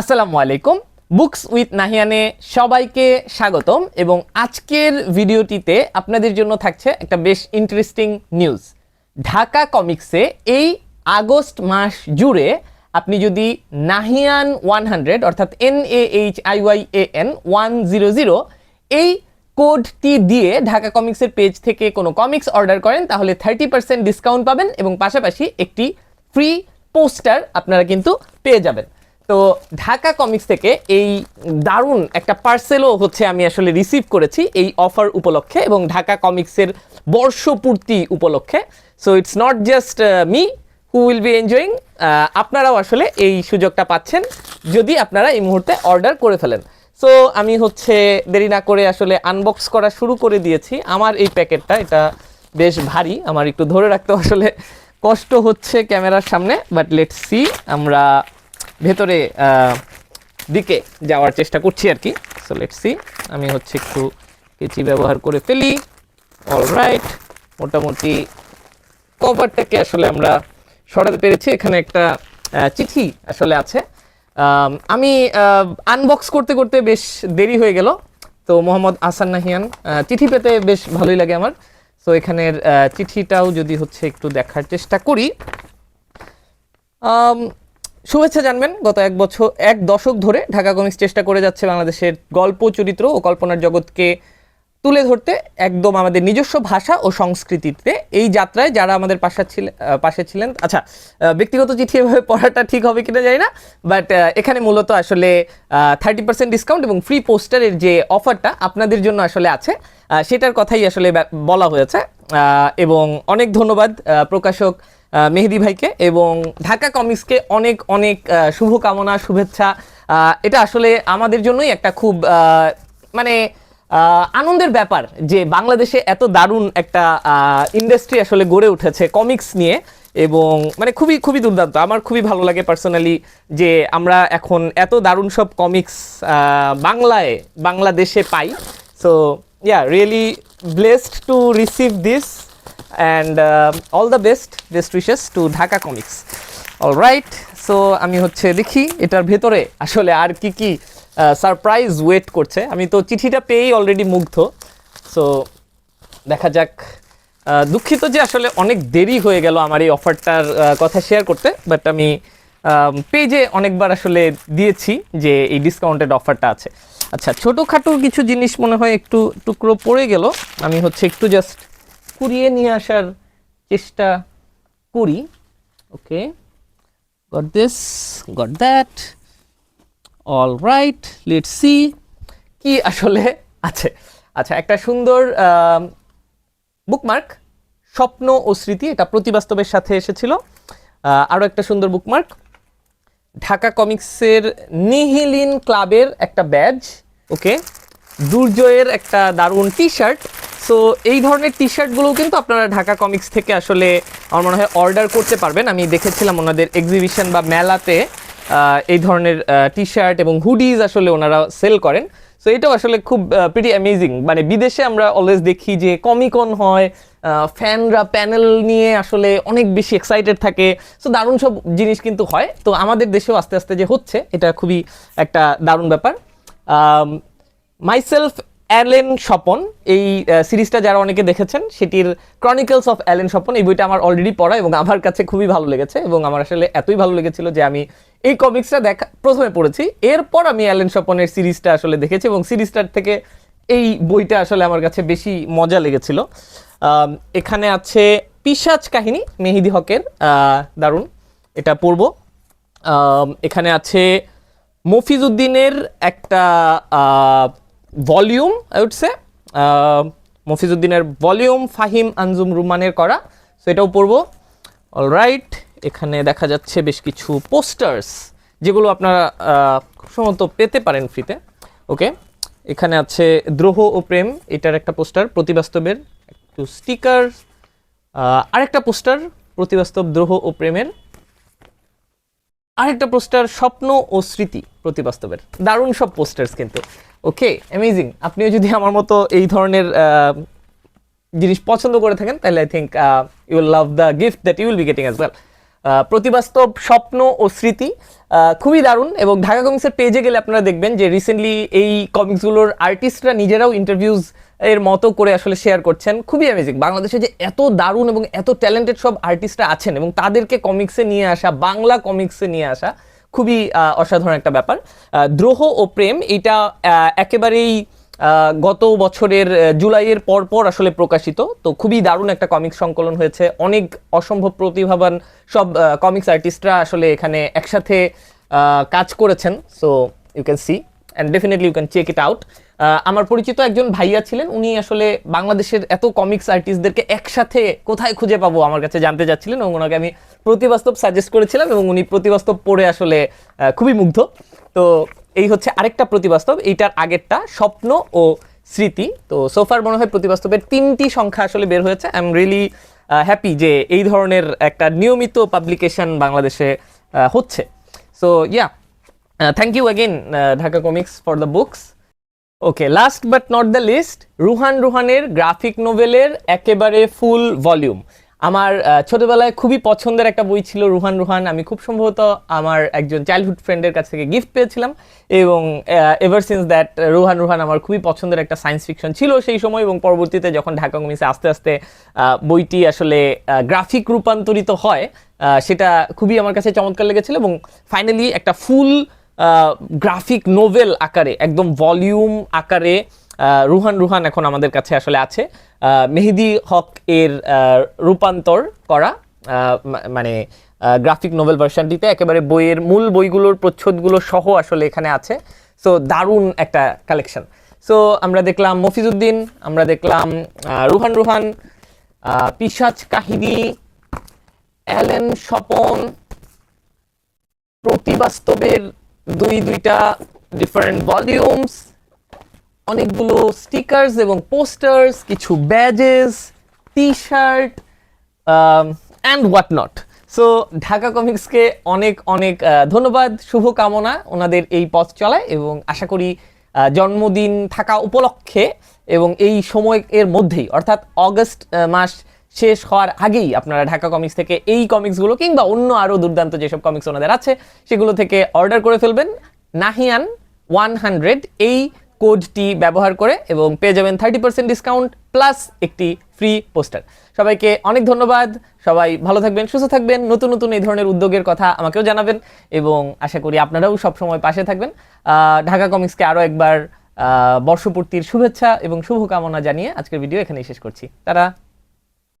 আসসালামু আলাইকুম। Books with নাহিয়ানে সবাইকে স্বাগতম এবং আজকের ভিডিওটিতে আপনাদের জন্য থাকছে একটা বেশ ইন্টারেস্টিং নিউজ ঢাকা কমিক্সে এই আগস্ট মাস জুড়ে আপনি যদি নাহিয়ান ওয়ান হান্ড্রেড অর্থাৎ N A H I Y A N one zero zero এই কোডটি দিয়ে ঢাকা কমিক্সের পেজ থেকে কোনো কমিক্স অর্ডার করেন, তাহলে থার্টি পার্সেন্ট ডিসকাউন্ট পাবেন এবং পাশাপাশি একটি ফ্রি পোস্টার আপনারা কিন্তু পেয়ে যাবেন। তো ঢাকা কমিক্স থেকে এই দারুণ একটা পার্সেলও হচ্ছে আমি আসলে রিসিভ করেছি এই অফার উপলক্ষে এবং ঢাকা কমিক্সের বর্ষপূর্তি উপলক্ষে। So it's not just me who will be enjoying আপনারাও আসলে এই সুযোগটা পাচ্ছেন যদি আপনারা এই মুহূর্তে অর্ডার করে ফেলেন। সো আমি হচ্ছে দেরি না করে আসলে আনবক্স করা শুরু করে দিয়েছি। আমার এই প্যাকেটটা, এটা বেশ ভারী, আমার একটু ধরে রাখতে আসলে কষ্ট হচ্ছে ক্যামেরার সামনে বাট লেট সি আমরা ভেতরে দিকে যাওয়ার চেষ্টা করছি আর কি। সো লেট সি আমি হচ্ছে একটু কেচি ব্যবহার করে ফেলি। অলরাইট মোটামুটি কভারটাকে আসলে আমরা সরাতে পেরেছি। এখানে একটা চিঠি আসলে আছে। আমি আনবক্স করতে করতে বেশ দেরি হয়ে গেল। তো মোহাম্মদ আসান নাহিয়ান চিঠি পেতে বেশ ভালোই লাগে আমার। তো এখানের চিঠিটাও যদি হচ্ছে একটু দেখার চেষ্টা করি। শুভেচ্ছা জানবেন, গত এক বছর, এক দশক ধরে ঢাকা কমিক্স চেষ্টা করে যাচ্ছে বাংলাদেশের গল্প, চরিত্র ও কল্পনার জগৎকে তুলে ধরতে একদম আমাদের নিজস্ব ভাষা ও সংস্কৃতিতে। এই যাত্রায় যারা আমাদের পাশে ছিলেন পাশে ছিলেন আচ্ছা ব্যক্তিগত চিঠি এভাবে পড়াটা ঠিক হবে কিনা জানি না বাট এখানে মূলত আসলে থার্টি পার্সেন্ট ডিসকাউন্ট এবং ফ্রি পোস্টারের যে অফারটা আপনাদের জন্য আসলে আছে সেটার কথাই আসলে বলা হয়েছে এবং অনেক ধন্যবাদ প্রকাশক মেহেদি ভাইকে এবং ঢাকা কমিক্সকে অনেক অনেক শুভকামনা, শুভেচ্ছা। এটা আসলে আমাদের জন্যই একটা খুব মানে আনন্দের ব্যাপার যে বাংলাদেশে এত দারুণ একটা ইন্ডাস্ট্রি আসলে গড়ে উঠেছে কমিক্স নিয়ে এবং মানে খুবই খুবই দুর্দান্ত। আমার খুবই ভালো লাগে পার্সোনালি যে আমরা এখন এত দারুণ সব কমিক্স বাংলায়, বাংলাদেশে পাই। So ya really blessed to receive this and all the best best wishes to Dhaka comics all right so আমি হচ্ছে দেখি এটার ভেতরে আসলে আর কি কি সারপ্রাইজ ওয়েট করছে। আমি তো চিঠিটা পেয়েই অলরেডি মুগ্ধ। সো দেখা যাক দুঃখিত যে আসলে অনেক দেরি হয়ে গেল আমার এই অফারটার কথা শেয়ার করতে বাট আমি পেজে অনেকবার আসলে দিয়েছি যে এই ডিসকাউন্টেড অফারটা আছে। আচ্ছা ছোটোখাটো কিছু জিনিস মনে হয় একটু টুকরো পড়ে গেল। আমি হচ্ছে একটু জাস্ট কুড়িয়ে নিয়ে আসার চেষ্টা করি। Okay got this got that all right let see কি আসলে আছে। আচ্ছা একটা সুন্দর বুকমার্ক স্বপ্ন ও স্মৃতি, এটা প্রতিবাস্তবের সাথে এসেছিল। আরও একটা সুন্দর বুকমার্ক ঢাকা কমিক্সের নিহিলিন ক্লাবের একটা ব্যাজ ওকে দুর্জয়ের একটা দারুণ টি শার্ট সো এই ধরনের টি শার্টগুলোও কিন্তু আপনারা ঢাকা কমিক্স থেকে আসলে, আমার মনে হয় অর্ডার করতে পারবেন। আমি দেখেছিলাম ওনাদের এক্সিবিশন বা মেলাতে এই ধরনের টি শার্ট এবং হুডিজ আসলে ওনারা সেল করেন। সো এটাও আসলে খুব প্রিটি অ্যামেজিং মানে বিদেশে আমরা অলওয়েজ দেখি যে কমিকন হয় ফ্যানরা প্যানেল নিয়ে আসলে অনেক বেশি এক্সাইটেড থাকে। সো দারুণ সব জিনিস কিন্তু হয়। তো আমাদের দেশেও আস্তে আস্তে যে হচ্ছে, এটা খুবই একটা দারুণ ব্যাপার। মাইসেলফ অ্যালেন স্বপন, এই সিরিজটা যারা অনেকে দেখেছেন, সেটির ক্রনিকলস অফ অ্যালেন স্বপন এই বইটা আমার অলরেডি পড়া এবং আমার কাছে খুবই ভালো লেগেছে এবং আমার আসলে এতই ভালো লেগেছিল যে আমি এই কমিক্সটা দেখা, প্রথমে পড়েছি। এরপর আমি অ্যালেন স্বপনের সিরিজটা আসলে দেখেছি এবং সিরিজটার থেকে এই বইটা আসলে আমার কাছে বেশি মজা লেগেছিল। এখানে আছে পিসাজ কাহিনী, মেহিদি হকের দারুণ, এটা পড়ব। এখানে আছে মফিজউদ্দিনের একটা ভলিউম আই উড সে মফিজউদ্দিনের ভলিউম ফাহিম আনজুম রুমানের করা সো এটাও পড়ব। অলরাইট এখানে দেখা যাচ্ছে বেশ কিছু পোস্টার্স যেগুলো আপনারা খুব সম্ভবত পেতে পারেন ফ্রিতে ওকে এখানে আছে দ্রোহ ও প্রেম, এটার একটা পোস্টার প্রতিবাস্তবের একটু স্টিকার আরেকটা পোস্টার প্রতিবাস্তব দ্রোহ ও প্রেমের। আরেকটা পোস্টার স্বপ্ন ও স্মৃতি প্রতিবাস্তবের। দারুণ সব পোস্টার্স কিন্তু। ওকে অ্যামেজিং আপনিও যদি আমার মতো এই ধরনের জিনিস পছন্দ করে থাকেন, তাহলে I think you will love the gift that you be getting as well প্রতিবাস্তব স্বপ্ন ও স্মৃতি খুবই দারুণ এবং ঢাকা কমিক্সের পেজে গেলে আপনারা দেখবেন যে রিসেন্টলি এই কমিক্সগুলোর আর্টিস্টরা নিজেরাও ইন্টারভিউজ এর মতো করে আসলে শেয়ার করছেন। খুবই অ্যামেজিং বাংলাদেশে যে এত দারুণ এবং এত ট্যালেন্টেড সব আর্টিস্টরা আছেন এবং তাদেরকে কমিক্সে নিয়ে আসা, বাংলা কমিক্সে নিয়ে আসা, খুবই অসাধারণ একটা ব্যাপার। দ্রোহ ও প্রেম, এটা একেবারেই গত বছরের জুলাইয়ের পর পর আসলে প্রকাশিত। তো খুবই দারুণ একটা কমিক্স সংকলন হয়েছে। অনেক অসম্ভব প্রতিভাবান সব কমিক্স আর্টিস্টরা আসলে এখানে একসাথে কাজ করেছেন। So you can see and definitely you can check it out আমার পরিচিত একজন ভাইয়া ছিলেন, উনি আসলে বাংলাদেশের এত কমিক্স আর্টিস্টদেরকে একসাথে কোথায় খুঁজে পাবো আমার কাছে জানতে চাচ্ছিলেন এবং ওনাকে আমি প্রতিবাস্তব সাজেস্ট করেছিলাম এবং উনি প্রতিবাস্তব পড়ে আসলে খুবই মুগ্ধ। তো এই হচ্ছে আরেকটা প্রতিবাস্তব, এইটার আগেরটা, স্বপ্ন ও স্মৃতি। তো সোফার মনে হয় প্রতিবাস্তবের তিনটি সংখ্যা আসলে বের হয়েছে। আই এম রিয়েলি হ্যাপি যে এই ধরনের একটা নিয়মিত পাবলিকেশন বাংলাদেশে হচ্ছে। So ya thank you again Dhaka comics for the books okay last but not the least Ruhan রুহানের graphic নোভেলের একেবারে ফুল ভলিউম আমার আহ, ছোটবেলায় খুবই পছন্দের একটা বই ছিল রুহান রুহান। আমি খুব সম্ভবত আমার একজন চাইল্ডহুড ফ্রেন্ডের কাছ থেকে গিফট পেয়েছিলাম। এবং ever since that Ruhan Ruhan আমার খুবই পছন্দের একটা সায়েন্স ফিকশন ছিল সেই সময়। এবং পরবর্তীতে যখন ঢাকা কমিক্সে আস্তে আস্তে বইটি আসলে গ্রাফিক রূপান্তরিত হয় সেটা খুবই আমার কাছে চমৎকার লেগেছিল। এবং ফাইনালি একটা ফুল গ্রাফিক নোভেল আকারে, একদম ভলিউম আকারে রুহান রুহান এখন আমাদের কাছে আসলে আছে। মেহেদি হক এর রূপান্তর করা মানে গ্রাফিক নোভেল ভার্সনটিতে একেবারে বইয়ের মূল বইগুলোর প্রচ্ছদগুলো সহ আসলে এখানে আছে। সো দারুণ একটা কালেকশন সো আমরা দেখলাম মফিজউদ্দিন, আমরা দেখলাম রুহান রুহান পিশাচ কাহিনী, অ্যালেন স্বপন, প্রতিবাস্তবের দুই, দুইটা ডিফারেন্ট ভলিউমস অনেকগুলো স্টিকার্স এবং পোস্টার্স কিছু badges T shirt and what not so Dhaka কমিক্সকে অনেক অনেক ধন্যবাদ, শুভকামনা ওনাদের এই পথ চলায় এবং আশা করি জন্মদিন থাকা উপলক্ষে এবং এই সময় এর মধ্যেই, অর্থাৎ অগস্ট মাস শেষ হওয়ার আগেই আপনারা ঢাকা কমিক্স থেকে এই কমিক্সগুলো কিংবা অন্য আরও দুর্দান্ত যেসব কমিক্স ওনাদের আছে, সেগুলো থেকে অর্ডার করে ফেলবেন। নাহিয়ান ওয়ান হান্ড্রেড এই কোডটি ব্যবহার করে এবং পেয়ে যাবেন থার্টি পার্সেন্ট ডিসকাউন্ট প্লাস একটি ফ্রি পোস্টার সবাইকে অনেক ধন্যবাদ। সবাই ভালো থাকবেন, সুস্থ থাকবেন, নতুন নতুন এই ধরনের উদ্যোগের কথা আমাকেও জানাবেন এবং আশা করি আপনারাও সবসময় পাশে থাকবেন। ঢাকা কমিক্সকে আরও একবার বর্ষপূর্তির শুভেচ্ছা এবং শুভকামনা জানিয়ে আজকের ভিডিও এখানেই শেষ করছি। তারা